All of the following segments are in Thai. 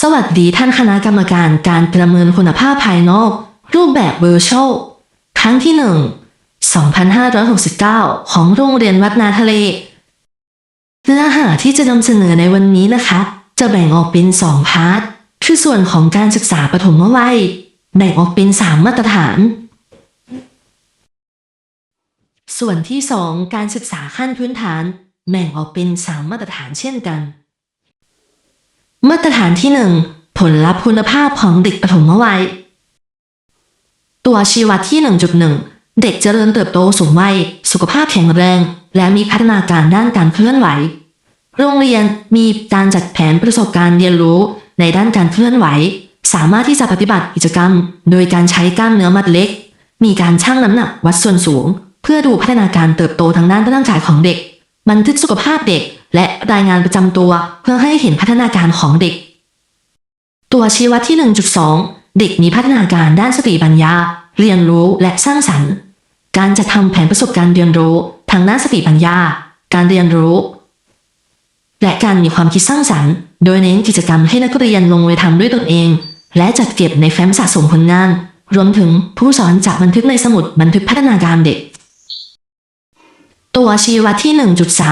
สวัสดีท่านคณะกรรมการการประเมินคุณภาพภายนอก รูปแบบเวอร์ชวลครั้งที่ 1 2569 ของโรงเรียนวัดนาทะเล เนื้อหาที่จะนำเสนอในวันนี้นะคะ จะแบ่งออกเป็น 2 พาร์ท คือส่วนของการศึกษาปฐมวัย แบ่งออกเป็น 3 มาตรฐาน ส่วนที่ 2 การศึกษาขั้นพื้นฐาน แบ่งออกเป็น 3 มาตรฐานเช่นกัน มาตรฐานที่ 1 ผลลัพธ์คุณภาพของเด็กปฐมวัย ตัวชี้วัดที่ 1.1 เด็กเจริญเติบโตสูงวัย สุขภาพแข็งแรง และมีพัฒนาการด้านการเคลื่อนไหว โรงเรียนมีการจัดแผนประสบการณ์เรียนรู้ในด้านการเคลื่อนไหว สามารถที่จะปฏิบัติกิจกรรม โดยการใช้กล้ามเนื้อมัดเล็ก มีการชั่งน้ำหนักวัดส่วนสูง เพื่อดูพัฒนาการเติบโตทางด้านร่างกายของเด็ก บันทึกสุขภาพเด็ก และรายงานประจำตัว เพื่อให้เห็นพัฒนาการของเด็ก ตัวชี้วัดที่ 1.2 เด็กมีพัฒนาการด้านสติปัญญา เรียนรู้และสร้างสรรค์ การจะทำแผนประสบการณ์เรียนรู้ทางด้านสติปัญญา การเรียนรู้ และการมีความคิดสร้างสรรค์ โดยเน้นกิจกรรมให้นักเรียนลงมือทำด้วยตนเอง และจัดเก็บในแฟ้มสะสมผลงาน รวมถึงผู้สอนจะบันทึกในสมุดบันทึกพัฒนาการเด็ก ตัวชี้วัดที่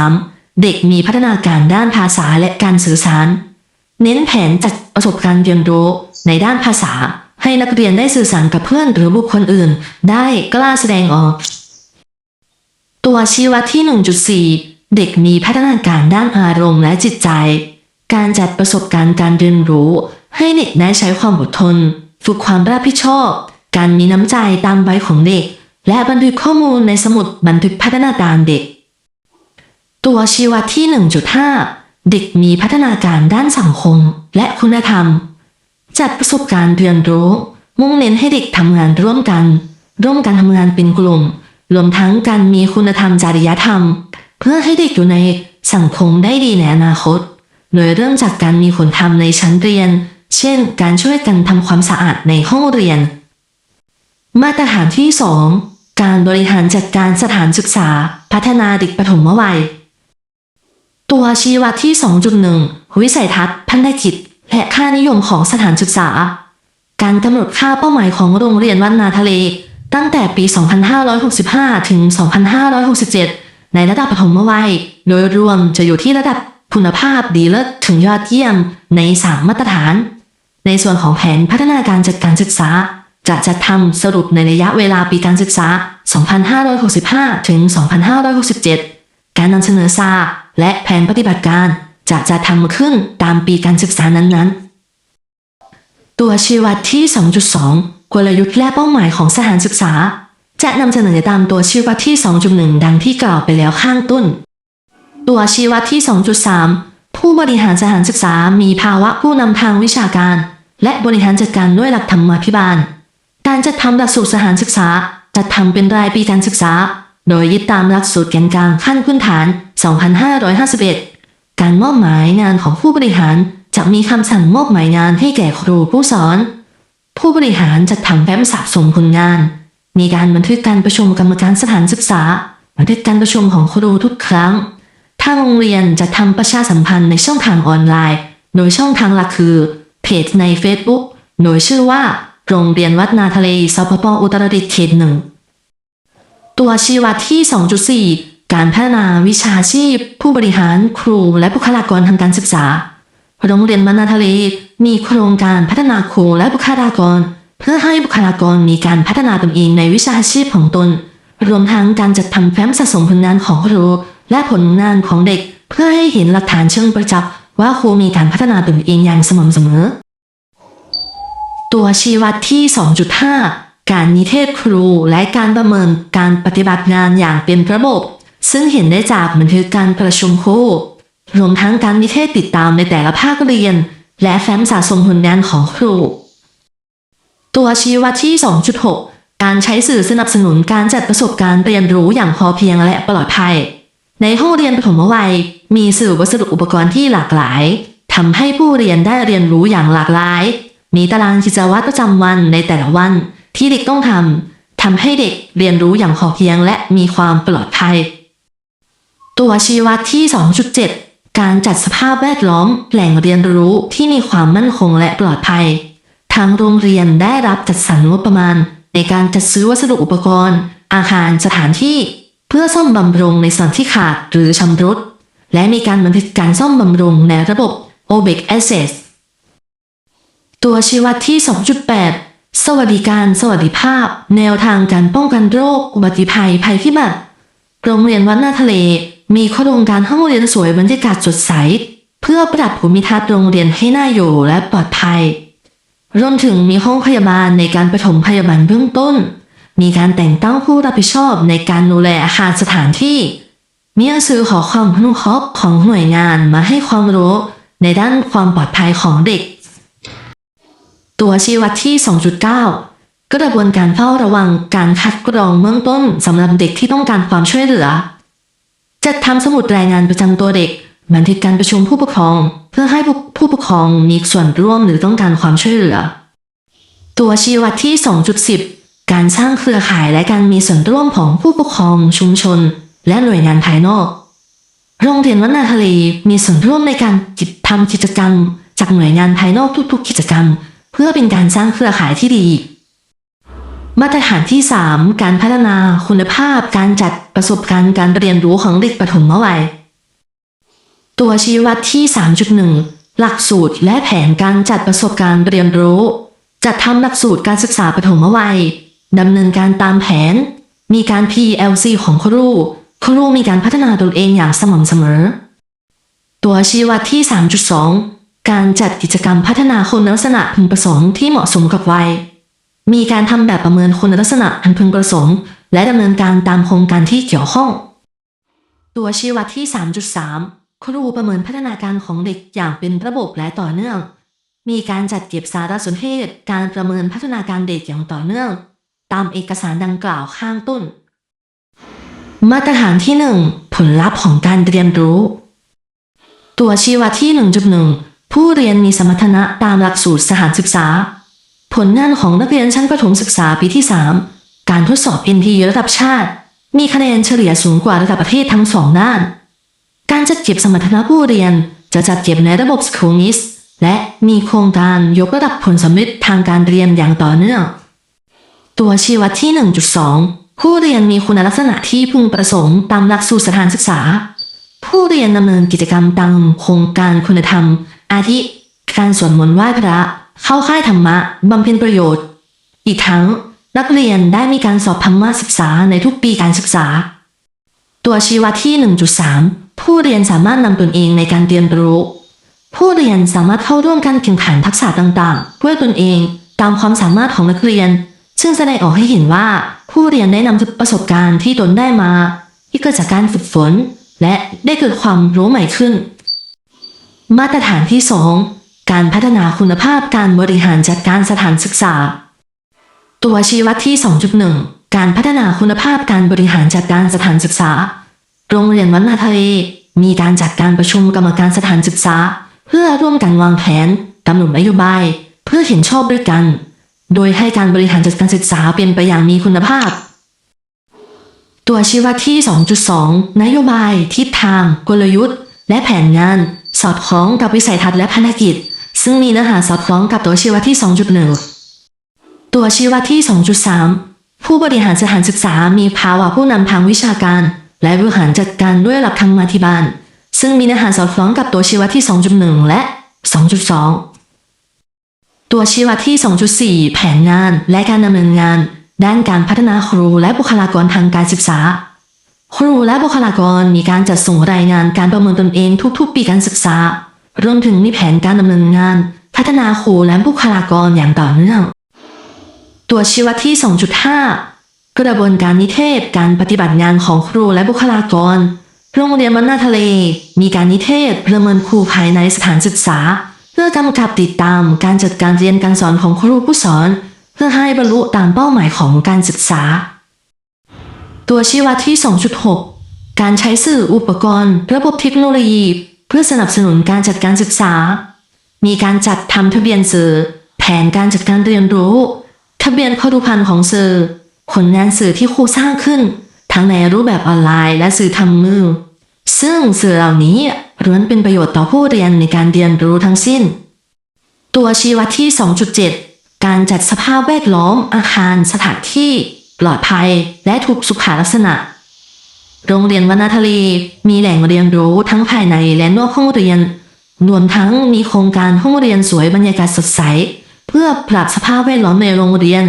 1.3 เด็กมีพัฒนาการด้านภาษาและการสื่อสาร เน้นแผนจัดประสบการณ์เรียนรู้ในด้านภาษา ให้นักเรียนได้สื่อสารกับเพื่อนหรือบุคคลอื่น ได้กล้าแสดงออก ตัวชี้วัดที่ 1.4 เด็กมีพัฒนาการด้านอารมณ์และจิตใจ การจัดประสบการณ์การเรียนรู้ ให้เด็กได้ใช้ความอดทน ฝึกความรับผิดชอบ การมีน้ำใจตามวัยของเด็ก และบันทึกข้อมูลในสมุดบันทึกพัฒนาการเด็ก ตัวชี้วัดที่ 1.5 เด็กมีพัฒนาการด้านสังคมและคุณธรรม จัดประสบการณ์เรียนรู้ มุ่งเน้นให้เด็กทำงานร่วมกัน ร่วมกันทำงานเป็นกลุ่ม รวมทั้งการมีคุณธรรมจริยธรรม เพื่อให้เด็กอยู่ในสังคมได้ดีในอนาคต โดยเริ่มจากการมีคุณธรรมในชั้นเรียน เช่น การช่วยกันทำความสะอาดในห้องเรียน มาตรฐานที่ 2 การบริหารจัดการสถานศึกษา พัฒนาเด็กปฐมวัย ตัวชี้วัดที่ 2.1 วิสัยทัศน์พันธกิจ และค่านิยมของสถานศึกษา การกำหนดค่าเป้าหมายของโรงเรียนวัดนาทะเล ตั้งแต่ปี 2565 ถึง 2567 ในระดับปฐมวัย โดยรวมจะอยู่ที่ระดับคุณภาพดีเลิศถึงยอดเยี่ยมใน 3 มาตรฐาน ในส่วนของแผนพัฒนาการจัดการศึกษา จะจัดทำสรุปในระยะเวลาปีการศึกษา 2565 ถึง 2567 การนำเสนอซาและแผนปฏิบัติการจะจะทำขึ้นตามปีการศึกษานั้นๆ ตัวชี้วัดที่ 2.2 กลยุทธ์และเป้าหมายของสถานศึกษา จะนำเสนอตามตัวชี้วัดที่ 2.1 ดังที่กล่าวไปแล้วข้างต้น ตัวชี้วัดที่ 2.3 ผู้บริหารสถานศึกษามีภาวะผู้นำทางวิชาการและบริหารจัดการด้วยหลักธรรมาภิบาล การจัดทำหลักสูตรสถานศึกษาจัดทำเป็นรายปีการศึกษา โดยยึดตามหลักสูตรแกนกลางขั้นพื้นฐาน 2551 การมอบหมายงานของผู้บริหารจะมีคำสั่งมอบหมายงานให้แก่ครูผู้สอน ผู้บริหารจะทำแฟ้มสะสมผลงาน มีการบันทึกการประชุมกรรมการสถานศึกษา บันทึกการประชุมของครูทุกครั้งทางโรงเรียนจะทำประชาสัมพันธ์ในช่องทางออนไลน์ โดยช่องทางหลักคือเพจใน Facebook โดยชื่อว่า โรงเรียนวัดนาทะเลสพปอุตรดิตถ์เขตหนึ่ง ตัวชี้วัดที่ 2.4 การพัฒนาวิชาชีพ ผู้บริหารครูและบุคลากรทางการศึกษา โรงเรียนวัดนาทะเลมีโครงการพัฒนาครูและบุคลากร เพื่อให้บุคลากรมีการพัฒนาตนเองในวิชาชีพของตน รวมทั้งการจัดทำแฟ้มสะสมผลงานของครูและผลงานของเด็ก เพื่อให้เห็นหลักฐานเชิงประจักษ์ว่าครูมีการพัฒนาตนเองอย่างสม่ำเสมอ ตัวชี้วัดที่ 2.5 การนิเทศครูและการประเมินการปฏิบัติงานอย่างเป็นระบบ ซึ่งเห็นได้จากบันทึกการประชุมครูรวมทั้งการนิเทศติดตามในแต่ละภาคเรียน และแฟ้มสะสมผลงานของครู ตัวชี้วัดที่ 2.6 การใช้สื่อสนับสนุนการจัดประสบการณ์เรียนรู้อย่างพอเพียงและปลอดภัย ในห้องเรียนปฐมวัย มีสื่อวัสดุอุปกรณ์ที่หลากหลายทำให้ผู้เรียนได้เรียนรู้อย่างหลากหลาย มีตารางกิจวัตรประจำวันในแต่ละวัน ที่เด็กต้องทำทำให้เด็กเรียนรู้อย่างพอเพียงและมีความปลอดภัย ตัวชี้วัดที่ 2.7 การจัดสภาพแวดล้อมแหล่งเรียนรู้ที่มีความมั่นคงและปลอดภัย ทางโรงเรียนได้รับจัดสรรงบประมาณ ในการจัดซื้อวัสดุอุปกรณ์ อาคารสถานที่ เพื่อซ่อมบำรุงในส่วนที่ขาดหรือชำรุด และมีการบันทึกการซ่อมบำรุงในระบบ OBEC Access ตัวชี้วัดที่ 2.8 สวัสดิการ สวัสดิภาพ แนวทางการป้องกันโรค อุบัติภัย ภัยพิบัติ โรงเรียนวัดนาทะเล มีโครงการห้องเรียนสวยบรรยากาศสดใส เพื่อปรับภูมิทัศน์โรงเรียนให้น่าอยู่และปลอดภัย รวมถึงมีห้องพยาบาลในการปฐมพยาบาลเบื้องต้น มีการแต่งตั้งผู้รับผิดชอบในการดูแลอาคารสถานที่ มีหนังสือขอความอนุเคราะห์ของหน่วยงานมาให้ความรู้ในด้านความปลอดภัยของเด็ก ตัวชี้วัดที่ 2.9 กระบวนการเฝ้าระวังการคัดกรองเบื้องต้นสำหรับเด็กที่ต้องการความช่วยเหลือ จัดทำสมุดรายงานประจำตัวเด็กบันทึกการประชุมผู้ปกครอง เพื่อให้ผู้ปกครองมีส่วนร่วมหรือต้องการความช่วยเหลือ ตัวชี้วัดที่ 2.10 การสร้างเครือข่ายและการมีส่วนร่วมของผู้ปกครอง ชุมชน และหน่วยงานภายนอกโรงเรียนวัดนาทะเลมีส่วนร่วมในการกิจทำกิจกรรม จากหน่วยงานภายนอกทุกๆ กิจกรรม เพื่อเป็นการสร้างเครือข่ายที่ดี มาตรฐานที่ 3 การพัฒนาคุณภาพการจัดประสบการณ์การเรียนรู้ของเด็กปฐมวัย ตัวชี้วัดที่ 3.1 หลักสูตรและแผนการจัดประสบการณ์เรียนรู้ จัดทำหลักสูตรการศึกษาปฐมวัยดำเนินการตามแผน มีการ PLC ของครู ครูมีการพัฒนาตนเองอย่างสม่ำเสมอ ตัวชี้วัดที่ 3.2 การจัดกิจกรรมพัฒนาคุณลักษณะพึงประสงค์ที่เหมาะสมกับวัย มีการทำแบบประเมินคุณลักษณะอันพึงประสงค์ และดำเนินการตามโครงการที่เกี่ยวข้อง ตัวชี้วัดที่ 3.3 ครูประเมินพัฒนาการของเด็กอย่างเป็นระบบและต่อเนื่อง มีการจัดเก็บสารสนเทศการประเมินพัฒนาการเด็กอย่างต่อเนื่อง ตามเอกสารดังกล่าวข้างต้น มาตรฐานที่ 1 ผลลัพธ์ของการเรียนรู้ ตัวชี้วัดที่ 1.1 ผู้เรียนมีสมรรถนะตามหลักสูตรสถานศึกษา ผลงานของนักเรียนชั้นประถมศึกษาปีที่ 3 การทดสอบ NT ระดับชาติ มีคะแนนเฉลี่ยสูงกว่าระดับประเทศทั้งสองด้าน การจัดเก็บสมรรถนะผู้เรียนจะจัดเก็บในระบบ Schoolmiss และมีโครงการยกระดับผลสำเร็จทางการเรียนอย่างต่อเนื่อง ตัวชี้วัดที่ 1.2 ผู้เรียนมีคุณลักษณะที่พึงประสงค์ตามหลักสูตรสถานศึกษา ผู้เรียนดำเนินกิจกรรมตามโครงการคุณธรรม อาทิ การสวดมนต์ไหว้พระ เข้าค่ายธรรมะบำเพ็ญประโยชน์ อีกทั้งนักเรียนได้มีการสอบธรรมะศึกษาในทุกปีการศึกษา ตัวชี้วัดที่ 1.3 ผู้เรียนสามารถนำตนเองในการเรียนรู้ ผู้เรียนสามารถเข้าร่วมการแข่งขันทักษะต่างๆด้วยตนเองตามความสามารถของนักเรียน ซึ่งแสดงออกให้เห็นว่า ผู้เรียนได้นำประสบการณ์ที่ตนได้มา ที่เกิดจากการฝึกฝน และได้เกิดความรู้ใหม่ขึ้น มาตรฐานที่ 2 การพัฒนาคุณภาพการบริหารจัดการสถานศึกษา ตัวชี้วัดที่ 2.1 การพัฒนาคุณภาพการบริหารจัดการสถานศึกษา โรงเรียนวัดนาทะเลมีการจัดการประชุมกรรมการสถานศึกษา เพื่อร่วมกันวางแผนกำหนดนโยบาย เพื่อเห็นชอบด้วยกัน โดยให้การบริหารจัดการศึกษาเป็นไปอย่างมีคุณภาพ ตัวชี้วัดที่ 2.2 นโยบาย ทิศทาง กลยุทธ์ และแผนงาน สอดคล้องกับวิสัยทัศน์และภารกิจ ซึ่งมีเนื้อหาสอดคล้องกับตัวชี้วัดที่ 2.1 ตัวชี้วัดที่ 2.3 ผู้บริหารสถานศึกษามีภาวะผู้นำทางวิชาการ และบริหารจัดการด้วยหลักธรรมาธิบาล ซึ่งมีเนื้อหาสอดคล้องกับตัวชี้วัดที่ 2.1 และ 2.2 ตัวชี้วัดที่ 2.4 แผนงานและการดำเนินงาน ด้านการพัฒนาครูและบุคลากรทางการศึกษา ครูและบุคลากรมีการจัดส่งรายงานการประเมินตนเองทุกๆ ปีการศึกษา รวมถึงมีแผนการดำเนินงาน พัฒนาครูและบุคลากรอย่างต่อเนื่อง ตัวชี้วัดที่ 2.5 กระบวนการนิเทศการปฏิบัติงานของครูและบุคลากร โรงเรียนมันนาทะเล มีการนิเทศประเมินครูภายในสถานศึกษา เพื่อกำกับติดตามการจัดการเรียนการสอนของครูผู้สอน เพื่อให้บรรลุตามเป้าหมายของการศึกษา ตัวชี้วัดที่ 2.6 การใช้สื่ออุปกรณ์ ระบบเทคโนโลยี เพื่อสนับสนุนการจัดการศึกษา มีการจัดทำทะเบียนสื่อ แผนการจัดการเรียนรู้ ทะเบียนข้อดูพันธ์ของสื่อ ผลงานสื่อที่ครูสร้างขึ้น ทั้งในรูปแบบออนไลน์และสื่อทำมือ ซึ่งสื่อเหล่านี้ล้วนเป็นประโยชน์ต่อผู้เรียนในการเรียนรู้ทั้งสิ้น ตัวชี้วัดที่ 2.7 การจัดสภาพแวดล้อมอาคารสถานที่ ปลอดภัยและถูกสุขลักษณะ โรงเรียนวนาทะเลมีแหล่งเรียนรู้ทั้งภายในและนอกห้องเรียน รวมทั้งมีโครงการห้องเรียนสวยบรรยากาศสดใส เพื่อปรับสภาพแวดล้อมในโรงเรียน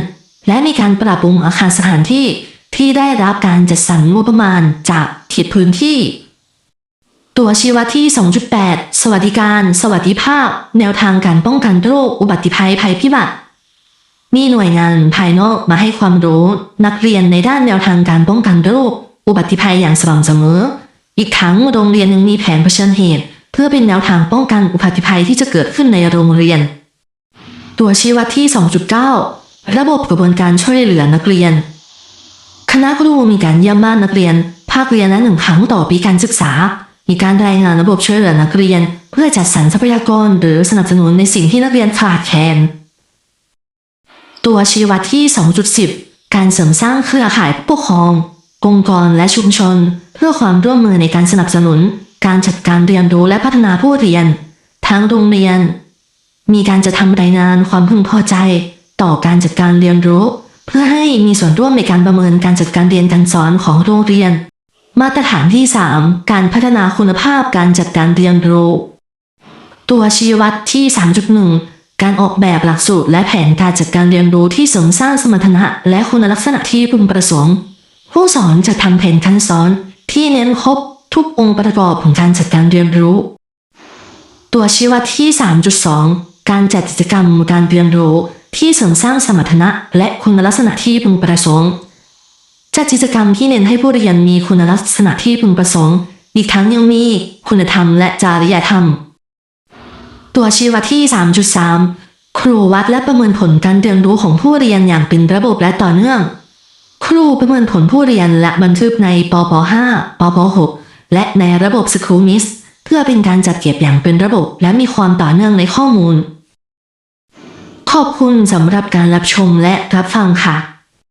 และมีการปรับปรุงอาคารสถานที่ที่ได้รับการจัดสรรงบประมาณจากเขตพื้นที่ ตัวชี้วัดที่ 2.8 สวัสดิการ สวัสดิภาพ แนวทางการป้องกันโรคอุบัติภัยภัยพิบัติ มีหน่วยงานภายนอกมาให้ความรู้นักเรียนในด้านแนวทางการป้องกันโรคอุบัติภัยอย่างสม่ำเสมอ อีกทั้งโรงเรียนยังมีแผนเผชิญเหตุ เพื่อเป็นแนวทางป้องกันอุบัติภัยที่จะเกิดขึ้นในโรงเรียน ตัวชี้วัดที่ 2.9 ระบบกระบวนการช่วยเหลือนักเรียน คณะครูมีการเยี่ยมบ้านนักเรียน ภาคเรียนละหนึ่งครั้งต่อปีการศึกษา มีการรายงานระบบช่วยเหลือนักเรียน เพื่อจัดสรรทรัพยากรหรือสนับสนุนในสิ่งที่นักเรียนขาดแคลน ตัวชี้วัดที่ 2.10 การเสริมสร้างเครือข่ายผู้ปกครอง องค์กรและชุมชน เพื่อความร่วมมือในการสนับสนุน การจัดการเรียนรู้และพัฒนาผู้เรียนทางโรงเรียน มีการจะทำรายงานความพึงพอใจ ต่อการจัดการเรียนรู้ เพื่อให้มีส่วนร่วมในการประเมินการจัดการเรียนการสอนของโรงเรียน มาตรฐานที่ 3 การพัฒนาคุณภาพการจัดการเรียนรู้ ตัวชี้วัดที่ 3.1 การออกแบบหลักสูตรและแผนการจัดการเรียนรู้ที่เสริมสร้างสมรรถนะและคุณลักษณะที่พึงประสงค์ ผู้สอนจะทำแผนการสอน ที่เน้นครบทุกองค์ประกอบของการจัดการเรียนรู้ ตัวชี้วัดที่ 3.2 การจัดกิจกรรมการเรียนรู้ที่เสริมสร้างสมรรถนะและคุณลักษณะที่พึงประสงค์จัดกิจกรรมที่เน้นให้ผู้เรียนมีคุณลักษณะที่พึงประสงค์อีกทั้งยังมีคุณธรรมและจริยธรรม ตัวชี้วัดที่ 3.3 ครูวัดและประเมินผลการเรียนรู้ของผู้เรียนอย่างเป็นระบบและต่อเนื่อง ครูประเมินผลผู้เรียนและบันทึกในปป .5 ปป .6 และในระบบ s c h o o l m i s เพื่อเป็นการจัดเก็บอย่างเป็นระบบ และมีความต่อเนื่องในข้อมูล ขอบคุณสำหรับการรับชมและรับฟังค่ะ